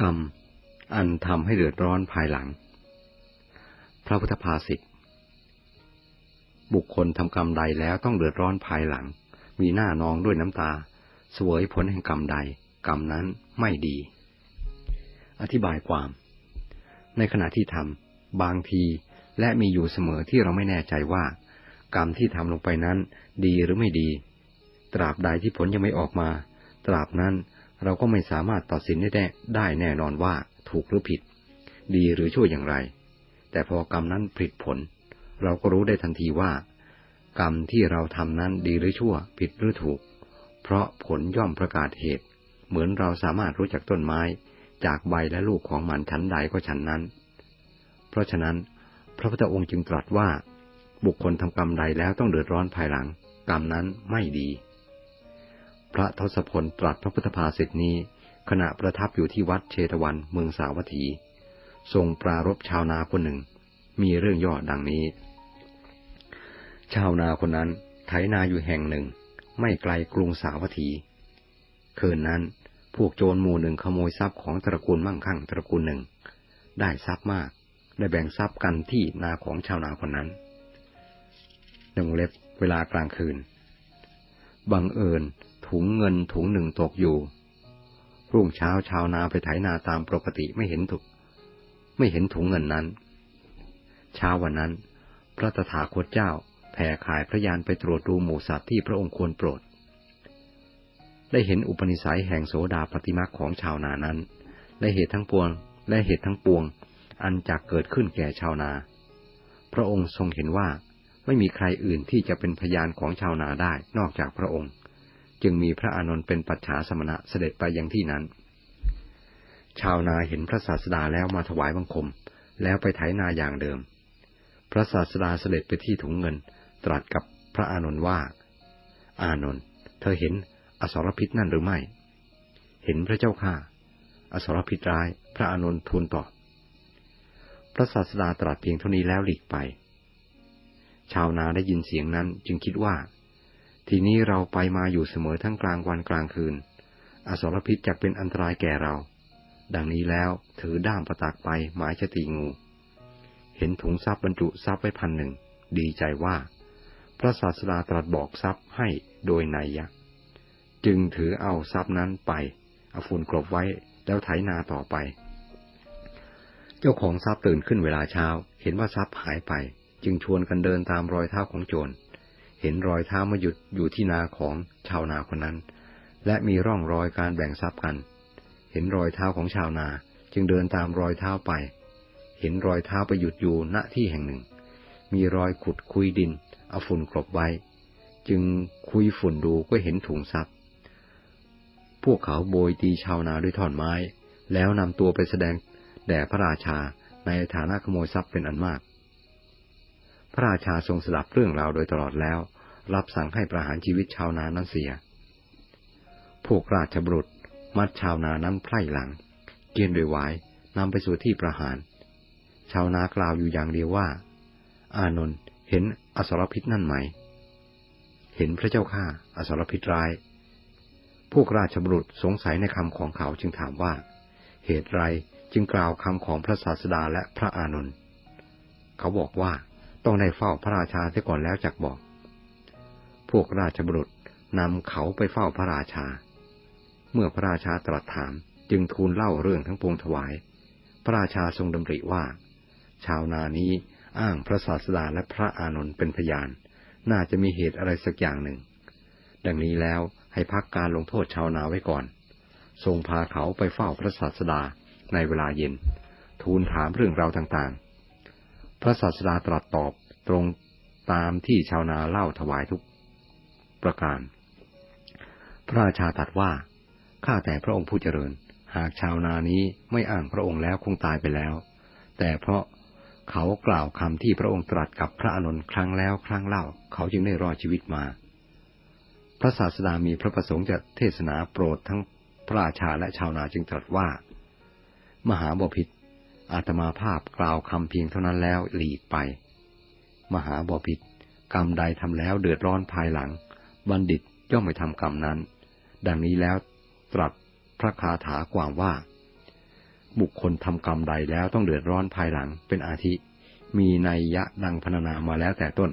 กรรม อันทำให้เดือดร้อนภายหลัง พระพุทธภาษิตบุคคลทำกรรมใดแล้วต้องเดือดร้อนภายหลัง มีหน้านองด้วยน้ำตาเสวยผลแห่งกรรมใด กรรมนั้นไม่ดี อธิบายความ ในขณะที่ทำบางทีและมีอยู่เสมอที่เราไม่แน่ใจว่า กรรมที่ทำลงไปนั้น ดีหรือไม่ดี ตราบใดที่ผลยังไม่ออกมา ตราบนั้น เราก็ไม่สามารถตัดสินได้ได้แน่นอนว่าถูกหรือผิด ดีหรือชั่วอย่างไร แต่พอกรรมนั้นผลิดผล เราก็รู้ได้ทันทีว่า กรรมที่เราทำนั้นดีหรือชั่ว ผิดหรือถูก เพราะผลย่อมประกาศเหตุ เหมือนเราสามารถรู้จักต้นไม้ จากใบและลูกของมันชั้นใดก็ชั้นนั้น เพราะฉะนั้น พระพุทธองค์จึงตรัสว่า บุคคลทำกรรมใดแล้วต้องเดือดร้อนภายหลัง กรรมนั้นไม่ดี พระทศพลตรัสพระพุทธภาษิตนี้ ขณะประทับอยู่ที่วัดเชตวันเมืองสาวัตถี ทรงปรารบชาวนาคนหนึ่ง มีเรื่องย่อดังนี้ ชาวนาคนนั้นไถนาอยู่แห่งหนึ่ง ไม่ไกลกรุงสาวัตถี คืนนั้นพวกโจรหมู่หนึ่งขโมยทรัพย์ของตระกูลมั่งคั่งตระกูลหนึ่ง ได้ทรัพย์มาก ได้แบ่งทรัพย์กันที่นาของชาวนาคนนั้นหนึ่งเล็บเวลากลางคืน บังเอิญ ถุงเงินถุงหนึ่งตกอยู่ รุ่งเช้าชาวนาไปไถนาตามปกติไม่เห็นถุก ไม่เห็นถุงเงินนั้น เช้าวันนั้น พระตถาคตเจ้าแผ่ขายพระยานไปตรวจดูหมูสัตว์ที่พระองค์ควรโปรด ได้เห็นอุปนิสัยแห่งโสดาปฏิมาของชาวนานั้น และเหตุทั้งปวง และเหตุทั้งปวง อันจากเกิดขึ้นแก่ชาวนา พระองค์ทรงเห็นว่าไม่มีใครอื่นที่จะเป็นพยานของชาวนาได้นอกจากพระองค์ จึงมีพระอานนท์เป็นปัจฉาสมณะเสด็จไปยังที่นั้น ชาวนาเห็นพระศาสดาแล้วมาถวายบังคม แล้วไปไถนาอย่างเดิม พระศาสดาเสด็จไปที่ถุงเงิน ตรัสกับพระอานนท์ว่า อานนท์เธอเห็นอสรพิษนั่นหรือไม่ เห็นพระเจ้าข้าอสรพิษร้าย พระอานนท์ทูลตอบ พระศาสดาตรัสเพียงเท่านี้แล้วหลีกไป ชาวนาได้ยินเสียงนั้นจึงคิดว่า ทีนี้เราไปมาอยู่เสมอทั้งกลางวันกลางคืน อสรพิษจะเป็นอันตรายแก่เรา ดังนี้แล้วถือด้ามประตักไปหมายจะตีงู เห็นถุงทรัพย์บรรจุทรัพย์ไว้พันหนึ่ง ดีใจว่า พระศาสดาตรัสบอกทรัพย์ให้โดยนัยยะ จึงถือเอาทรัพย์นั้นไปเอาฝุ่นกลบไว้แล้วไถนาต่อไป เจ้าของทรัพย์ตื่นขึ้นเวลาเช้า เห็นว่าทรัพย์หายไป จึงชวนกันเดินตามรอยเท้าของโจร เห็นรอยเท้ามาหยุดอยู่ที่นาของชาวนาคนนั้น และมีร่องรอยการแบ่งทรัพย์กัน เห็นรอยเท้าของชาวนาจึงเดินตามรอยเท้าไป เห็นรอยเท้าไปหยุดอยู่ณที่แห่งหนึ่ง มีรอยขุดคุยดิน เอาฝุ่นกลบไว้ จึงคุยฝุ่นดูก็เห็นถุงทรัพย์ พวกเขาโบยตีชาวนาด้วยท่อนไม้ แล้วนำตัวไปแสดงแด่พระราชาในฐานะขโมยทรัพย์เป็นอันมาก พระราชาทรงสดับเรื่องราวโดยตลอดแล้ว รับสั่งให้ประหารชีวิตชาวนานั้นเสีย พวกราชบุตรมัดชาวนานั้นไพร่หลัง เกียนโดยวายนำไปสู่ที่ประหาร ชาวนากล่าวอยู่อย่างเดียวว่า อานนท์เห็นอสรพิษนั่นไหม เห็นพระเจ้าข้าอสรพิษร้าย พวกราชบุตรสงสัยในคำของเขาจึงถามว่า เหตุไรจึงกล่าวคำของพระศาสดาและพระอานนท์เขาบอกว่า ต้องได้เฝ้าพระราชาเสียก่อนแล้วจักบอก พวกราชบุรุษนำเขาไปเฝ้าพระราชา เมื่อพระราชาตรัสถามจึงทูลเล่าเรื่องทั้งปวงถวาย พระราชาทรงดำริว่า ชาวนานี้อ้างพระศาสดาและพระอานนท์เป็นพยาน น่าจะมีเหตุอะไรสักอย่างหนึ่ง ดังนี้แล้วให้พักการลงโทษชาวนาไว้ก่อน ทรงพาเขาไปเฝ้าพระศาสดาในเวลาเย็น ทูลถามเรื่องราวต่างๆ พระศาสดาตรัสตอบตรงตามที่ชาวนาเล่าถวายทุกประการ พระราชาตรัสว่า ข้าแต่พระองค์ผู้เจริญ หากชาวนานี้ไม่อ้างพระองค์แล้วคงตายไปแล้ว แต่เพราะเขากล่าวคำที่พระองค์ตรัสกับพระอนุนครั้งแล้วครั้งเล่า เขาจึงได้รอดชีวิตมา พระศาสดามีพระประสงค์จะเทศนาโปรดทั้งพระราชาและชาวนาจึงตรัสว่า มหาบพิษ อาตมาภาพกล่าวคำเพียงเท่านั้นแล้วหลีกไป มหาบอพิษกรรมใดทำแล้วเดือดร้อนภายหลัง บัณฑิตย่อมไม่ทำกรรมนั้น ดังนี้แล้วตรัสพระคาถาความว่า บุคคลทำกรรมใดแล้วต้องเดือดร้อนภายหลังเป็นอาทิ มีนัยยะดังพรรณนามาแล้วแต่ต้น